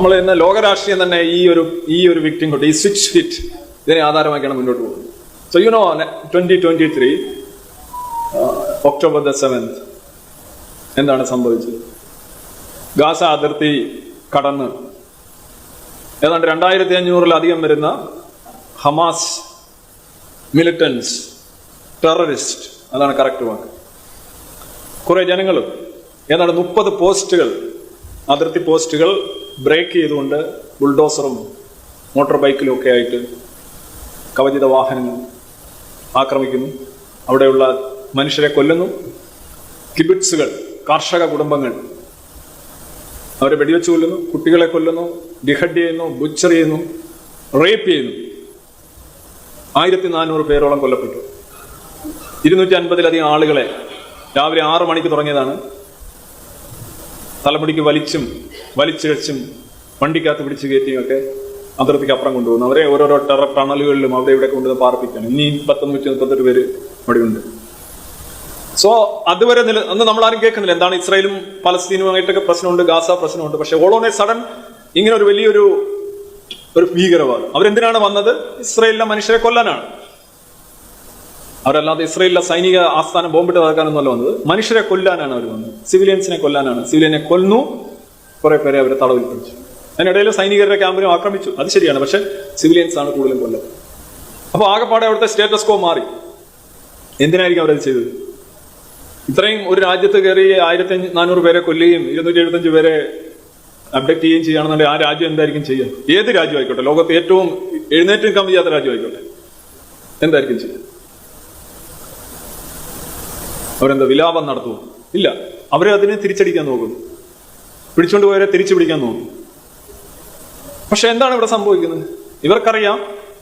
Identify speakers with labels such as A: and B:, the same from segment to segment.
A: നമ്മൾ ഇന്ന് ലോകരാഷ്ട്രീയം തന്നെ ഈ ഒരു ഈ ഒരു വിക്ടിം കൊണ്ട് ഈ സ്വിച്ച് ഫിറ്റ് ഇതിനെ ആധാരമാക്കിയാണ് മുന്നോട്ട് പോകുന്നത്. So you know twenty twenty three October the seventh എന്താണ് സംഭവിച്ചത്? ഗാസ അതിർത്തി കടന്ന് ഏതാണ്ട് രണ്ടായിരത്തി അഞ്ഞൂറിലധികം വരുന്ന ഹമാസ് മിലിറ്റൻസ് ടെററിസ്റ്റ് അതാണ് കറക്റ്റ് വാക്ക്. കുറെ ജനങ്ങൾ ഏതാണ്ട് മുപ്പത് പോസ്റ്റുകൾ അതിർത്തി പോസ്റ്റുകൾ ബ്രേക്ക് ചെയ്തുകൊണ്ട് ബുൾഡോസറും മോട്ടോർ ബൈക്കിലും ഒക്കെ ആയിട്ട് കവചിത വാഹനങ്ങൾ ആക്രമിക്കുന്നു. അവിടെയുള്ള മനുഷ്യരെ കൊല്ലുന്നു. കിബിറ്റ്സുകൾ കാർഷക കുടുംബങ്ങൾ അവരെ വെടിവെച്ച് കൊല്ലുന്നു. കുട്ടികളെ കൊല്ലുന്നു ഡിഹഡ് ചെയ്യുന്നു ബുച്ചർ ചെയ്യുന്നു റേപ്പ് ചെയ്യുന്നു. ആയിരത്തി നാനൂറ് പേരോളം കൊല്ലപ്പെട്ടു. ഇരുന്നൂറ്റി അൻപതിലധികം ആളുകളെ രാവിലെ ആറു മണിക്ക് തുടങ്ങിയതാണ്. തലമുടിക്ക് വലിച്ചും വലിച്ചിഴച്ചും വണ്ടിക്കകത്ത് പിടിച്ചു കയറ്റിയും ഒക്കെ അതിർത്തിക്ക് അപ്പുറം കൊണ്ടുപോകുന്നു അവരെ ഓരോരോ ടെറർ ടണലുകളിലും അവിടെ ഇവിടെ കൊണ്ടുവന്ന് പാർപ്പിക്കണം ഇനി പത്തൊന്നൂറ്റി മുപ്പത്തെട്ട് പേര് അവിടെയുണ്ട്. സോ അതുവരെ നില അന്ന് നമ്മൾ ആരും കേൾക്കുന്നില്ല. എന്താണ് ഇസ്രായേലും പലസ്തീനുമായിട്ടൊക്കെ പ്രശ്നമുണ്ട് ഗാസ പ്രശ്നമുണ്ട്. പക്ഷെ ഓളോനെ സഡൻ ഇങ്ങനെ ഒരു വലിയൊരു ഒരു ഭീകരവാദം. അവരെന്തിനാണ് വന്നത്? ഇസ്രായേലിലെ മനുഷ്യരെ കൊല്ലാനാണ്. അവരല്ലാതെ ഇസ്രായേലിലെ സൈനിക ആസ്ഥാനം ബോംബിട്ട് തകർക്കാനൊന്നുമല്ല വന്നത്. മനുഷ്യരെ കൊല്ലാനാണ് അവർ വന്നത്. സിവിലിയൻസിനെ കൊല്ലാനാണ്. സിവിലിയനെ കൊന്നു. കുറെ പേരെ അവരെ തടവിൽ പിടിച്ചു അതിനിടയിൽ സൈനികരുടെ ക്യാമ്പിനും ആക്രമിച്ചു. അത് ശരിയാണ് പക്ഷെ സിവിലിയൻസ് ആണ് കൂടുതലും കൊല്ലം അപ്പൊ ആകെപ്പാടെ അവിടുത്തെ സ്റ്റേറ്റസ് കോ മാറി. എന്തിനായിരിക്കും അവരത് ചെയ്തത്? ഇത്രയും ഒരു രാജ്യത്ത് കയറി ആയിരത്തി നാനൂറ് പേരെ കൊല്ലുകയും ഇരുന്നൂറ്റി എഴുപത്തഞ്ച് പേരെ അപ്ഡേറ്റ് ചെയ്യുകയും ചെയ്യുകയാണെന്നുണ്ടെങ്കിൽ ആ രാജ്യം എന്തായിരിക്കും ചെയ്യുക? ഏത് രാജ്യം ആയിക്കോട്ടെ ലോകത്ത് ഏറ്റവും എഴുന്നേറ്റ് നിൽക്കാൻ രാജ്യം ആയിക്കോട്ടെ എന്തായിരിക്കും ചെയ്യുക? അവരെന്താ വിലാപം നടത്തുമോ ഇല്ല. അവരെ അതിനെ തിരിച്ചടിക്കാൻ നോക്കുന്നു. പിടിച്ചുകൊണ്ട് പോയവരെ തിരിച്ചു പിടിക്കാൻ നോക്കും പക്ഷെ എന്താണ് ഇവിടെ സംഭവിക്കുന്നത്? ഇവർക്കറിയാം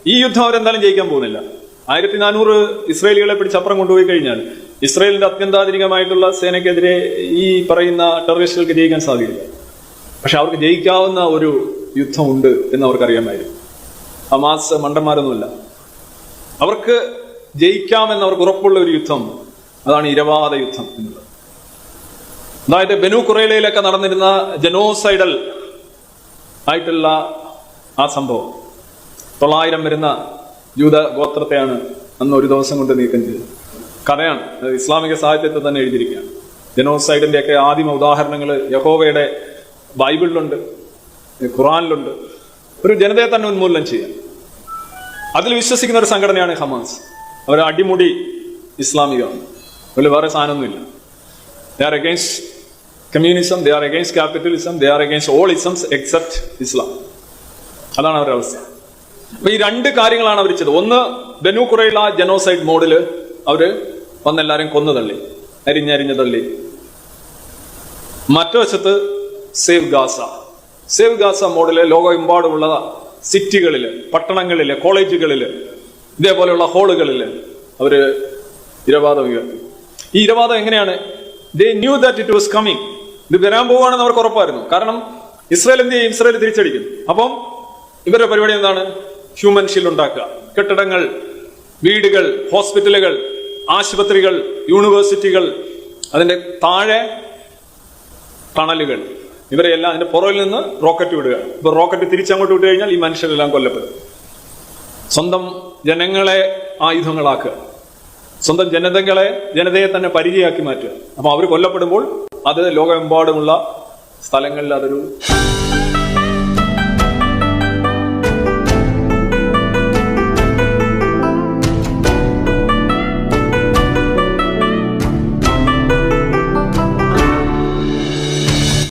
A: ഈ യുദ്ധം അവരെന്തായാലും ജയിക്കാൻ പോകുന്നില്ല. ആയിരത്തി നാനൂറ് ഇസ്രയേലികളെ പിടിച്ചപ്പുറം കൊണ്ടുപോയി കഴിഞ്ഞാൽ ഇസ്രയേലിന്റെ അത്യന്താധുനികമായിട്ടുള്ള സേനയ്ക്കെതിരെ ഈ പറയുന്ന ടെററിസ്റ്റുകൾക്ക് ജയിക്കാൻ സാധിക്കില്ല. പക്ഷെ അവർക്ക് ജയിക്കാവുന്ന ഒരു യുദ്ധമുണ്ട് എന്ന് അവർക്കറിയാമായിരുന്നു. ഹമാസ് മണ്ടന്മാരൊന്നുമില്ല. അവർക്ക് ജയിക്കാമെന്ന് അവർക്ക് ഉറപ്പുള്ള ഒരു യുദ്ധം അതാണ് ഇരവാദ യുദ്ധം എന്നുള്ളത്. അതായത് ബനു കുറേലയിലൊക്കെ നടന്നിരുന്ന ജനോസൈഡൽ ആയിട്ടുള്ള ആ സംഭവം. തൊള്ളായിരം വരുന്ന ജൂത ഗോത്രത്തെയാണ് അന്ന് ഒരു ദിവസം കൊണ്ട് നീക്കം ചെയ്തത്. കഥയാണ്. ഇസ്ലാമിക സാഹിത്യത്തിൽ തന്നെ എഴുതിയിരിക്കുകയാണ്. ജനോസൈഡിന്റെ ഒക്കെ ആദിമ ഉദാഹരണങ്ങൾ യഹോവയുടെ ബൈബിളിലുണ്ട് ഖുറാനിലുണ്ട്. ഒരു ജനതയെ തന്നെ ഉന്മൂലനം ചെയ്യാൻ. അതിൽ വിശ്വസിക്കുന്ന ഒരു സംഘടനയാണ് ഹമാസ്. അവർ അടിമുടി ഇസ്ലാമികമാണ്. അതിൽ വേറെ സാധനമൊന്നുമില്ല. They are communism they are against capitalism they are against all isms except Islam അതാണ് അവരുടെ അവസ്ഥ. അപ്പൊ ഈ രണ്ട് കാര്യങ്ങളാണ് അവർ ചെയ്തത്. ഒന്ന് ബനു കുറയുള്ള ജനോസൈഡ് മോഡിൽ അവർ വന്നെല്ലാരും കൊന്നു തള്ളി അരിഞ്ഞരിഞ്ഞു തള്ളി. മറ്റു വശത്ത് സേവ് ഗാസ. സേവ് ഗാസ മോഡിൽ ലോകമെമ്പാടുമുള്ള സിറ്റികളിൽ പട്ടണങ്ങളിൽ കോളേജുകളിൽ ഇതേപോലെയുള്ള ഹോളുകളിൽ അവർ ഇരവാദം ഉയർത്തി. ഈ ഇരവാദം എങ്ങനെയാണ്? They knew that it was coming ഇത് വരാൻ പോവുകയാണെന്ന് അവർക്ക് ഉറപ്പായിരുന്നു. കാരണം ഇസ്രായേൽ എന്ത് ചെയ്യും? ഇസ്രായേൽ തിരിച്ചടിക്കും. അപ്പം ഇവരുടെ പരിപാടി എന്താണ്? ഹ്യൂമൻ ഷീൽഡ് ഉണ്ടാക്കുക. കെട്ടിടങ്ങൾ വീടുകൾ ഹോസ്പിറ്റലുകൾ ആശുപത്രികൾ യൂണിവേഴ്സിറ്റികൾ അതിന്റെ താഴെ ടണലുകൾ. ഇവരെല്ലാം അതിന്റെ പുറകിൽ നിന്ന് റോക്കറ്റ് വിടുക. ഇപ്പൊ റോക്കറ്റ് തിരിച്ചങ്ങോട്ട് വിട്ടു കഴിഞ്ഞാൽ ഈ മനുഷ്യരെല്ലാം കൊല്ലപ്പെടും. സ്വന്തം ജനങ്ങളെ ആയുധങ്ങളാക്കുക. സ്വന്തം ജനതകളെ ജനതയെ തന്നെ പരിചയമാക്കി മാറ്റുക. അപ്പൊ അവർ കൊല്ലപ്പെടുമ്പോൾ അത് ലോകമെമ്പാടുമുള്ള സ്ഥലങ്ങളിൽ അതൊരു